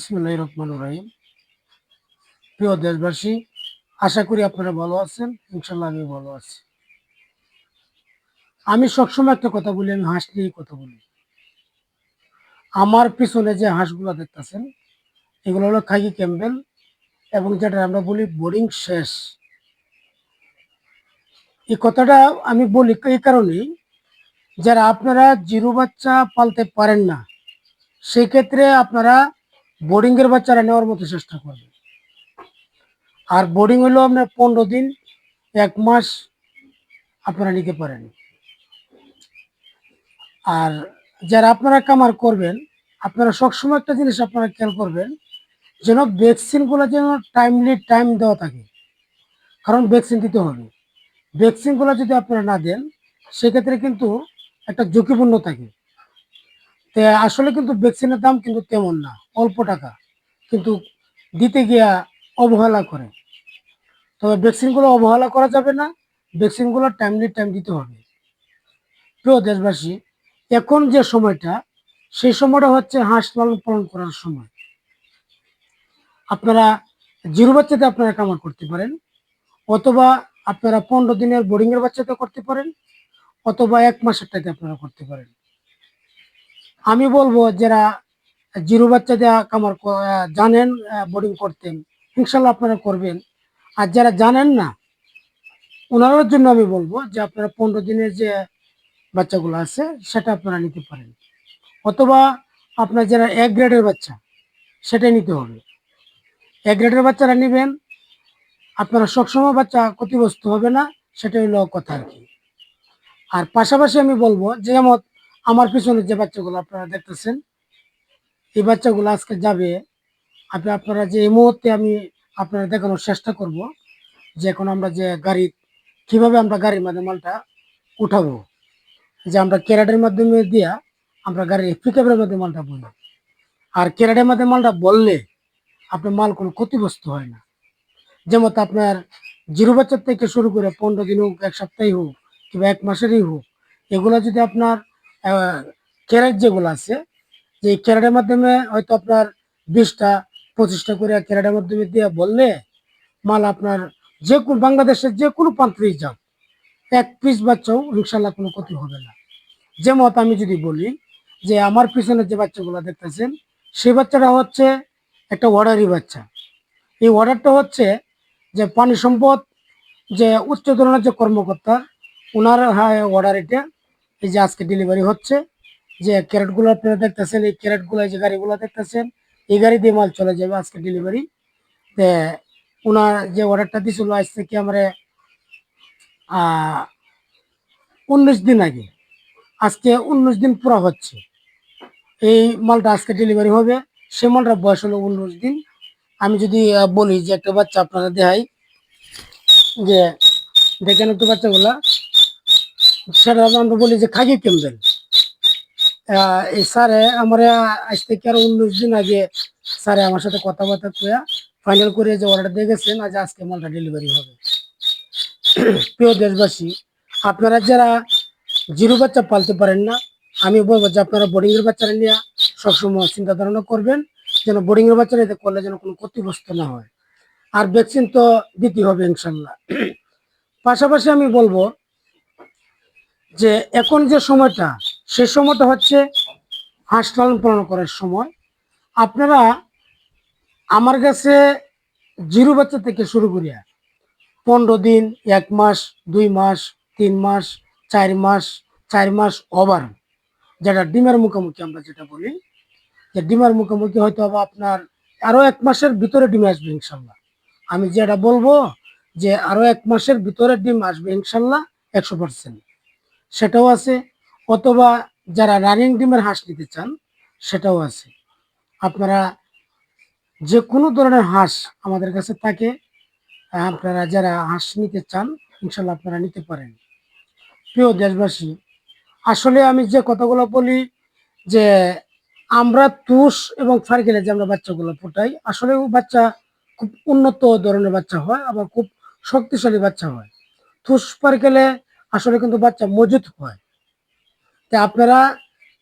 বিসমুল্লাহ রহমান রহিম। প্রিয় দেশবাসী, আশা করি আপনারা ভালো আছেন। ইনশাল্লাহ আমি ভালো আছি। আমি সবসময় একটা কথা বলি, আমি হাঁস নিয়েই কথা বলি। আমার পিছনে যে হাঁসগুলো দেখতেছেন, এগুলো হলো খাগি ক্যাম্বেল এবং যেটা আমরা বলি বোর্ডিং শেষ। এই কথাটা আমি বলি এই কারণেই, যারা আপনারা জিরো বাচ্চা পালতে পারেন না, সেক্ষেত্রে আপনারা বোর্ডিং এর বাচ্চারা নেওয়ার মতো চেষ্টা করবে। আর বোর্ডিং হলো আপনার পনেরো দিন, এক মাস আপনারা নিতে পারেন। আর যারা আপনারা কামার করবেন, আপনারা সবসময় একটা জিনিস আপনারা খেয়াল করবেন, যেন ভ্যাকসিনগুলো যেন টাইমলি টাইম দেওয়া থাকে। কারণ ভ্যাকসিন দিতে হবে। ভ্যাকসিনগুলো যদি আপনারা না দেন, সেক্ষেত্রে কিন্তু একটা ঝুঁকিপূর্ণ থাকে। তে আসলে কিন্তু ভ্যাকসিনের দাম কিন্তু তেমন না, অল্প টাকা। কিন্তু দিতে গিয়া অবহেলা করে। তবে ভ্যাকসিনগুলো অবহেলা করা যাবে না ভ্যাকসিনগুলো টাইমলি টাইম দিতে হবে। প্রিয় দেশবাসী, এখন যে সময়টা, সেই সময়টা হচ্ছে হাঁস লালন পালন করার সময়। আপনারা জিরো বাচ্চাতে আপনারা কামার করতে পারেন, অথবা আপনারা পনেরো দিনের বোর্ডিংয়ের বাচ্চাতে করতে পারেন, অথবা এক মাসেরটাতে আপনারা করতে পারেন। আমি বলব যারা জিরো বাচ্চা দেওয়া কামার জানেন বোর্ডিং করতেন, ইনশাল্লাহ আপনারা করবেন। আর যারা জানেন না ওনাদের জন্য আমি বলব যে আপনারা পনেরো দিনের যে বাচ্চাগুলো আছে, সেটা আপনারা নিতে পারেন। অথবা আপনার যারা এক গ্রেডের বাচ্চা, সেটাই নিতে হবে। এক গ্রেডের বাচ্চারা নেবেন, আপনারা সবসময় বাচ্চা ক্ষতিগ্রস্ত হবে না, সেটাই হলো কথা আর কি। আর পাশাপাশি আমি বলব যে, যেমন আমার পিছনে যে বাচ্চাগুলো আপনারা দেখতেছেন, এই বাচ্চাগুলো আজকে যাবে। আপনি আপনারা যে এই মুহূর্তে আমি আপনারা দেখানোর চেষ্টা করব যে এখন আমরা যে গাড়ি, কীভাবে আমরা গাড়ির মাধ্যমে মালটা উঠাবো। যে আমরা ক্যারেটের মাধ্যমে দিয়া আমরা গাড়ির পিকআপের মাধ্যমে মালটা বলি। আর ক্যারেটের মাধ্যমে মালটা বললে আপনার মাল কোনো ক্ষতিগ্রস্ত হয় না। যেমন আপনার জিরো বাচ্চার থেকে শুরু করে পনেরো দিন হোক, এক সপ্তাহে হোক কিংবা এক মাসেরই হোক, এগুলো যদি আপনার ক্যারেট যেগুলো আছে, যে ক্যারেটের মাধ্যমে হয়তো আপনার বিশটা, পঁচিশটা করে ক্যারেটের মাধ্যমে দিয়ে বললে মাল আপনার যে কোনো বাংলাদেশের যে কোনো প্রান্তেই যাও এক পিস বাচ্চাও ইনশাল্লাহ কোনো ক্ষতি হবে না। যে মত আমি যদি বলি যে আমার পিছনে যে বাচ্চাগুলো দেখতেছেন, সেই বাচ্চাটা হচ্ছে একটা অর্ডারি বাচ্চা। এই অর্ডারটা হচ্ছে যে পানি সম্পদ, যে উচ্চ ধরনের যে কর্মকর্তা ওনার অর্ডার এটা এই যে আজকে ডেলিভারি হচ্ছে, যে ক্যারেটগুলো আপনারা দেখতেছেন, এই ক্যারেটগুলো যে গাড়িগুলো দেখতেছেন, এই গাড়ি দিয়ে মাল চলে যাবে আজকে ডেলিভারি তে ওনার যে অর্ডারটা দিছিল আজ থেকে আমরা উনিশ দিন আগে, আজকে উনিশ দিন পুরো হচ্ছে। এই মালটা আজকে ডেলিভারি হবে, সে মালটার বয়স হলো উনিশ দিন। আমি যদি বলি যে একটা বাচ্চা আপনারা দেখাই, যে দেখেন একটু বাচ্চাগুলা সেটা আমরা বলি যে খাগি ক্যাম্বেল এই স্যারে আমার আজ থেকে আরও উনিশ দিন আগে স্যারে আমার সাথে কথাবার্তা কয়া ফাইনাল করে যে অর্ডার দিয়ে গেছেন, আজ আজকে মালটা ডেলিভারি হবে। প্রিয় দেশবাসী, আপনারা যারা জিরো বাচ্চা পালতে পারেন না, আমি বলব যে আপনারা বোর্ডিং এর বাচ্চারা নিয়ে সবসময় চিন্তা ধারণা করবেন যেন বোর্ডিং এর বাচ্চারা এতে করলে যেন কোনো ক্ষতিগ্রস্ত না হয়। আর ভ্যাকসিন তো দিতে হবে ইনশাল্লাহ। পাশাপাশি আমি বলব যে এখন যে সময়টা, সে সময়টা হচ্ছে হাঁস লালন পালন করার সময়। আপনারা আমার কাছে জিরো বাচ্চা থেকে শুরু করিয়া পনেরো দিন, এক মাস, দুই মাস, তিন মাস, চার মাস চার মাস ওভার যেটা ডিমের মুখোমুখি আমরা যেটা বলি, যে ডিমের মুখোমুখি হয়তো আবার আপনার আরও এক মাসের ভিতরে ডিম আসবে ইনশাল্লাহ। আমি যেটা বলব যে আরও এক মাসের ভিতরে ডিম আসবে ইনশাল্লাহ একশো পার্সেন্ট সেটাও আছে। অথবা যারা রানিং ডিমের হাঁস নিতে চান, সেটাও আছে। আপনারা যে কোনো ধরনের হাঁস আমাদের কাছে থাকে, আপনারা যারা হাঁস নিতে চান, ইনশাল্লাহ আপনারা নিতে পারেন। প্রিয় দেশবাসী, আসলে আমি যে কথাগুলো বলি, যে আমরা তুষ এবং ফার্কেলে যে আমরা বাচ্চাগুলো ফোটাই আসলে বাচ্চা খুব উন্নত ধরনের বাচ্চা হয়, আবার খুব শক্তিশালী বাচ্চা হয়। তুষ ফার্কেলে আসলে কিন্তু বাচ্চা মজুত হয়। তা আপনারা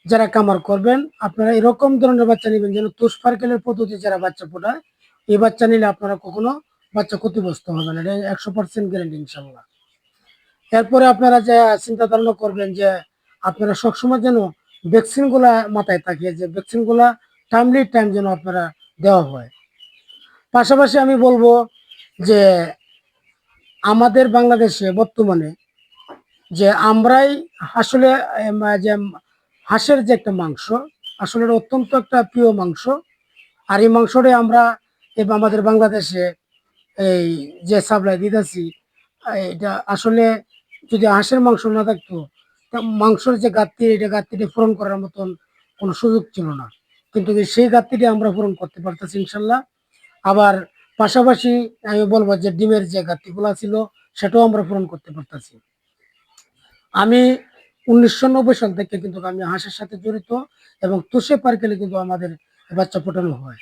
যারা কামার করবেন, আপনারা এরকম ধরনের বাচ্চা নেবেন যেন তুষ পার্কেলের পদ্ধতি যারা বাচ্চা ফোটায় এই বাচ্চা নিলে আপনারা কখনো বাচ্চা ক্ষতিগ্রস্ত হবে না। এটা একশো পার্সেন্ট গ্যারেন্টি ইনশাল্লাহ এরপরে আপনারা যে চিন্তা ধারণা করবেন যে আপনারা সবসময় যেন ভ্যাকসিনগুলা মাথায় থাকে, যে ভ্যাকসিনগুলা টাইমলি টাইম যেন আপনারা দেওয়া হয়। পাশাপাশি আমি বলব যে আমাদের বাংলাদেশে বর্তমানে যে আমরাই আসলে যে হাঁসের যে একটা মাংস, আসলে অত্যন্ত একটা প্রিয় মাংস। আর এই মাংসটাই আমরা আমাদের বাংলাদেশে এই যে সাপ্লাই দিতেছি, এটা আসলে যদি হাঁসের মাংস না থাকতো মাংসের যে ঘাটতি, এটা ঘাটতিটা পূরণ করার মতন কোনো সুযোগ ছিল না। কিন্তু সেই ঘাটতিটা আমরা পূরণ করতে পারতেছি ইনশাল্লাহ। আবার পাশাপাশি আমি বলব যে ডিমের যে ঘাটতিগুলো ছিল, সেটাও আমরা পূরণ করতে পারতেছি। আমি উনিশশো নব্বই সাল থেকে কিন্তু আমি হাঁসের সাথে জড়িত এবং তুষে পার্কেলে কিন্তু আমাদের বাচ্চা ফোটানো হয়।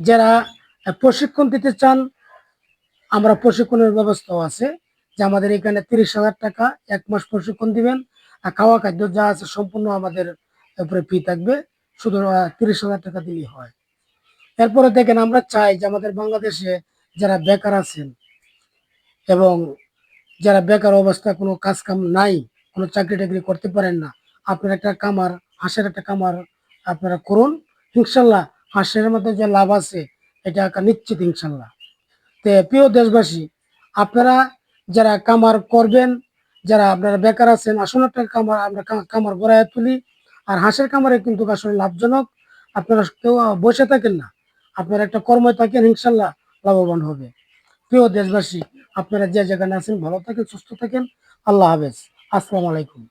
যারা প্রশিক্ষণ দিতে চান, আমরা প্রশিক্ষণের ব্যবস্থাও আছে যে আমাদের এখানে তিরিশ হাজার টাকা এক মাস প্রশিক্ষণ দিবেন আর খাওয়া খাদ্য যা আছে সম্পূর্ণ আমাদের উপরে ফি থাকবে, শুধু তিরিশ হাজার টাকা দিলেই হয়। এরপরে দেখেন আমরা চাই যে আমাদের বাংলাদেশে যারা বেকার আছেন এবং যারা বেকার অবস্থা কোনো কাজ কাম নাই, কোনো চাকরি টাকরি করতে পারেন না, আপনার একটা কামার, হাঁসের একটা কামার আপনারা করুন। ইনশাল্লাহ হাঁসের মধ্যে যে লাভ আছে, এটা একটা নিশ্চিত ইনশাল্লাহ। তে প্রিয় দেশবাসী, আপনারা যারা কামার করবেন, যারা আপনারা বেকার আছেন আসলে একটা কামার, আমরা কামার গড়ায় তুলি। আর হাঁসের কামারে কিন্তু আসলে লাভজনক। আপনারা কেউ বসে থাকেন না। আপনারা একটা কর্মে থাকেন, ইনশাল্লাহ লাভবান হবে। প্রিয় দেশবাসী আপনারা যে জায়গায় আছেন ভালো থাকেন সুস্থ থাকেন। আল্লাহ হাফেজ। আসসালামু আলাইকুম।